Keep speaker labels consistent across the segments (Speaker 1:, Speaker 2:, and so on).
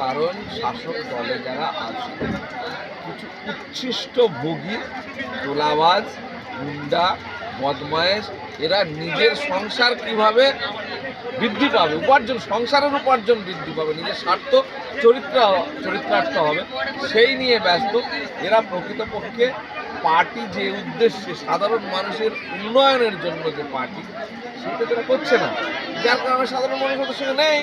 Speaker 1: কারণ শাসক দলে যারা আছে, কিছু উচ্ছিষ্ট ভোগী, তোলাবাজ, গুন্ডা, বদমায়েশ, এরা নিজের সংসার কীভাবে বৃদ্ধি পাবে? উপার্জন, সংসারের উপার্জন বৃদ্ধি পাবে, নিজের স্বার্থ চরিত্র, চরিত্রার্থ হবে। সেই নিয়ে ব্যস্ত, এরা প্রকৃতপক্ষে পার্টি যে উদ্দেশ্যে সাধারণ মানুষের উন্নয়নের জন্য যে পার্টি, সেটা তারা করছে না। যার কারণে সাধারণ মানুষ ওদের সঙ্গে নেই।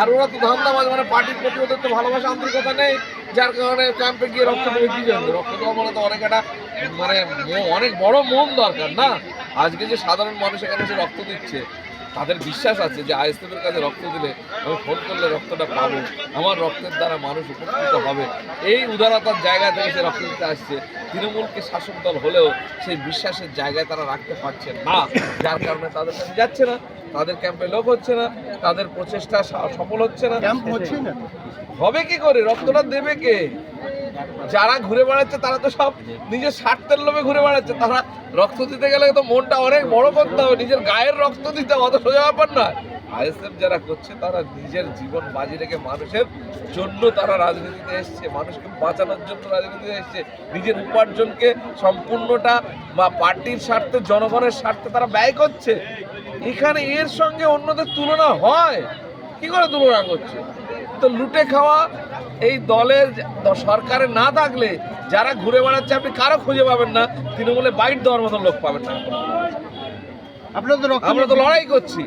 Speaker 1: আর ওরা তো ধান্দাবাজ মানে পার্টির প্রতি ওদের তো ভালোবাসা, আন্তরিকতা নেই। যার কারণে ক্যাম্পে গিয়ে রক্ত দেবে কি জানবে রক্ত দেওয়া মানে তো অনেক একটা মানে অনেক বড় মন দরকার, না? আজকে যে সাধারণ মানুষ এখানে সে রক্ত দিচ্ছে তাদের বিশ্বাস আছে যে আইএসএফের কাছে রক্ত দিলে আমি ফোন করলে রক্তটা পাবো। আমার রক্তের দ্বারা মানুষ উপকৃত হবে। এই উদারতার জায়গা থেকে সে রক্ত দিতে আসছে। তৃণমূলকে শাসক দল হলেও সেই বিশ্বাসের জায়গায় তারা রাখতে পারছে না। যার কারণে তাদের কাছে যাচ্ছে না তাদের ক্যাম্পে লোক হচ্ছে না তাদের প্রচেষ্টা সফল হচ্ছে না।
Speaker 2: হচ্ছে না।
Speaker 1: হবে কি করে? রক্তটা দেবে কে? যারা ঘুরে বেড়াচ্ছে, তারা তো সব নিজের স্বার্থের লোভে ঘুরে বেড়াচ্ছে। তারা রক্ত দিতে গেলে তো মনটা অনেক বড় করতে হবে, নিজের গায়ের রক্ত দিতে অত সোজা ব্যাপার না আইএসএফ যারা করছে, তারা নিজের জীবন বাজি রেখে মানুষের জন্য তারা রাজনীতিতে এসছে, মানুষকে বাঁচানোর জন্য রাজনীতিতে এসছে। নিজের উপার্জনকে সম্পূর্ণটা বা পার্টির স্বার্থে, জনগণের স্বার্থে তারা ব্যয় করছে। এখানে এর সঙ্গে অন্যদের তুলনা হয়। কি করে তুলনা করছে? তো লুটে খাওয়া এই দলের সরকারে না থাকলে যারা ঘুরে বেড়াচ্ছে আপনি কারও খুঁজে পাবেন না। তৃণমূলে বাইট দেওয়ার মতো লোক পাবেন না। আমরা তো লড়াই করছি।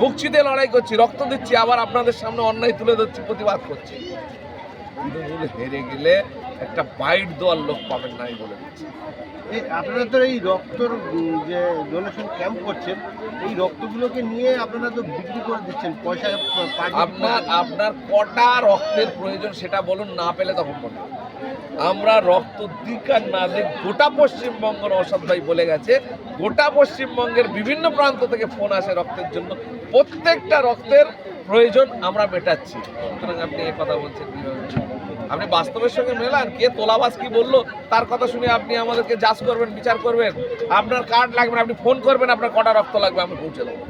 Speaker 1: বুকচিতে লড়াই করছি রক্ত দিচ্ছি আবার আপনাদের সামনে অন্যায় তুলে ধরছি প্রতিবাদ করছি। তৃণমূল হেরে গেলে একটা বাইট দেওয়ার লোক পাবেন না আমি বলে দিচ্ছি।
Speaker 2: আপনারা তো এই রক্তর যে ডোনেশন ক্যাম্প করছেন এই রক্তগুলোকে নিয়ে আপনারা তো বিক্রি করে দিচ্ছেন পয়সা
Speaker 1: আপনার আপনার কটা রক্তের প্রয়োজন সেটা বলুন না পেলে তখন বলুন। আমরা রক্ত দিক আর না দিক গোটা পশ্চিমবঙ্গ অসাদ ভাই বলে গেছে গোটা পশ্চিমবঙ্গের বিভিন্ন প্রান্ত থেকে ফোন আসে রক্তের জন্য। প্রত্যেকটা রক্তের প্রয়োজন আমরা মেটাচ্ছি। সুতরাং আপনি এই কথা বলছেন কীভাবে? আপনি বাস্তবের সঙ্গে মেলান কে তোলাবাস কি বলল, তার কথা শুনে আপনি আমাদেরকে জাজ করবেন, বিচার করবেন। আপনার কার্ড লাগবে আপনি ফোন করবেন, আপনার কটা রক্ত লাগবে, আমি পৌঁছে দেবো।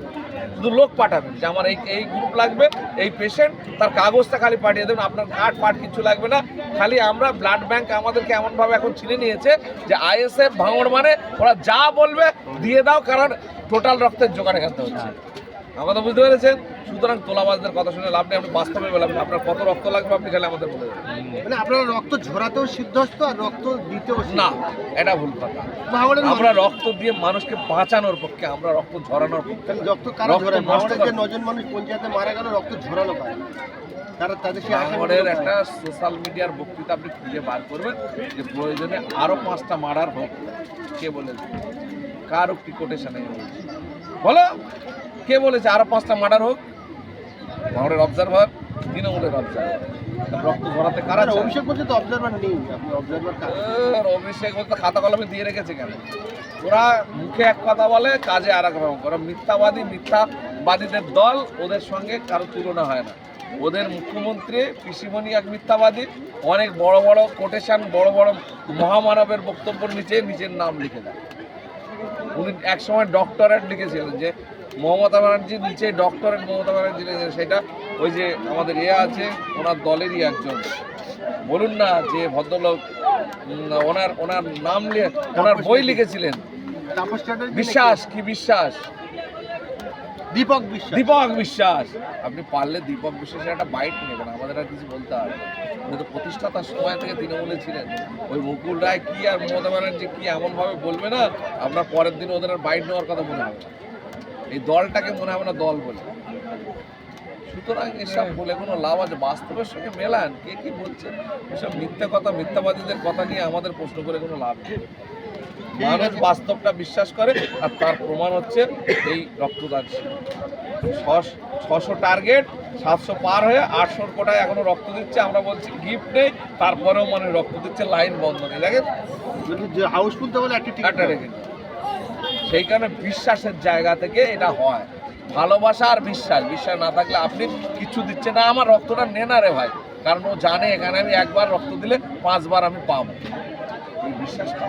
Speaker 1: শুধু লোক পাঠাবেন যে আমার এই এই গ্রুপ লাগবে, এই পেশেন্ট তার কাগজটা খালি পাঠিয়ে দেবেন, আপনার কার্ড ফার্ড কিছু লাগবে না। খালি আমরা ব্লাড ব্যাংক আমাদেরকে এমনভাবে এখন চিনে নিয়েছে যে আইএসএফ ভাঙড় মানে ওরা যা বলবে, দিয়ে দাও, কারণ টোটাল রক্তের জোগাড় এখানে হচ্ছে। আমরা তো বুঝতে পেরেছেন? সুতরাং তোলাবাজদের কথা শুনে লাভ নেই আপনি বাস্তবে বলবেন আপনার কত রক্ত লাগবে আপনি খালি আমাদের বলে
Speaker 2: মানে আপনারা রক্ত ঝরাতেও সিদ্ধস্ত আর রক্ত দিতেও
Speaker 1: না এটা ভুল কথা। আমরা রক্ত দিয়ে মানুষকে বাঁচানোর পক্ষে আমরা রক্ত ঝরানোর পক্ষে
Speaker 2: রক্ত কারা ঝরায়? যে নজন মানুষ পঞ্চায়েতে মারা গেল রক্ত ঝরালো কারা? তারা তাদের সেই
Speaker 1: একটা সোশ্যাল মিডিয়ার বক্তৃতা আপনি খুঁজে বার করবেন যে প্রয়োজনে আরও পাঁচটা মার্ডার হোক। কে বলেছে? কার একটি কোটেশনে বলো। কে বলেছে? আরও পাঁচটা মার্ডার হোক। ভাঙড়ের অবজারভার তৃণমূলের অবজারভার রক্ত কারা
Speaker 2: অভিষেক তো অবজারভার নেই
Speaker 1: অভিষেক বলতে খাতা কলমে দিয়ে রেখেছে কেন? ওরা মুখে এক কথা বলে কাজে আর এক রকম ওরা মিথ্যাবাদী মিথ্যাবাদীদের দল ওদের সঙ্গে কারও তুলনা হয় না। ওদের মুখ্যমন্ত্রী পিসিমণি এক মিথ্যাবাদী। অনেক বড় বড় কোটেশন বড় বড় মহামানবের বক্তব্যের নিচে নিজের নাম লিখে দেয়। উনি একসময় ডক্টরেট লিখেছিলেন যে মমতা ব্যানার্জির নিচে ডক্টরেট মমতা ব্যানার্জি সেটা ওই যে আমাদের এ আছে ওনার দলেরই একজন। বলুন না যে ভদ্রলোক ওনার ওনার নাম লিখে ওনার বই লিখেছিলেন। বিশ্বাস কি বিশ্বাস?
Speaker 2: দীপক বিশ্বাস।
Speaker 1: দীপক বিশ্বাস। আপনি পারলে দীপক বিশ্বাসের একটা বাইট নেবেন, আমাদের আর কিছু বলতে হবে উনি তো প্রতিষ্ঠাতার সময় থেকে তৃণমূলে ছিলেন। ওই মুকুল রায় কি আর মমতা ব্যানার্জি কি এমনভাবে বলবে না? আপনার পরের দিন ওদের আর বাইট নেওয়ার কথা মনে হবে এই দলটাকে মনে হবে না দল বলে। সুতরাং এসব বলে কোনো লাভ আছে? বাস্তবের সঙ্গে মেলান। কে কি বলছে? এসব মিথ্যা কথা, মিথ্যাবাদীদের কথা নিয়ে আমাদের প্রশ্ন করে কোনো লাভ নেই। মানুষ বাস্তবটা বিশ্বাস করে আর তার প্রমাণ হচ্ছে এই রক্তদান। ছশ- টার্গেট সাতশো পার হয়ে আটশোর কোটায় এখনও রক্ত দিচ্ছে আমরা বলছি গিফট নেই তারপরেও মানে রক্ত দিচ্ছে লাইন বন্ধ নেই। দেখেন?
Speaker 2: যে হাউসফুল তো বলে একটা
Speaker 1: রেখে সেই কারণে বিশ্বাসের জায়গা থেকে এটা হয়। ভালোবাসা আর বিশ্বাস। বিশ্বাস না থাকলে আপনি কিছু দিচ্ছে না। আমার রক্তটা নে না রে ভাই। কারণ ও জানে এখানে আমি একবার রক্ত দিলে পাঁচবার আমি পাবো। এই বিশ্বাসটা।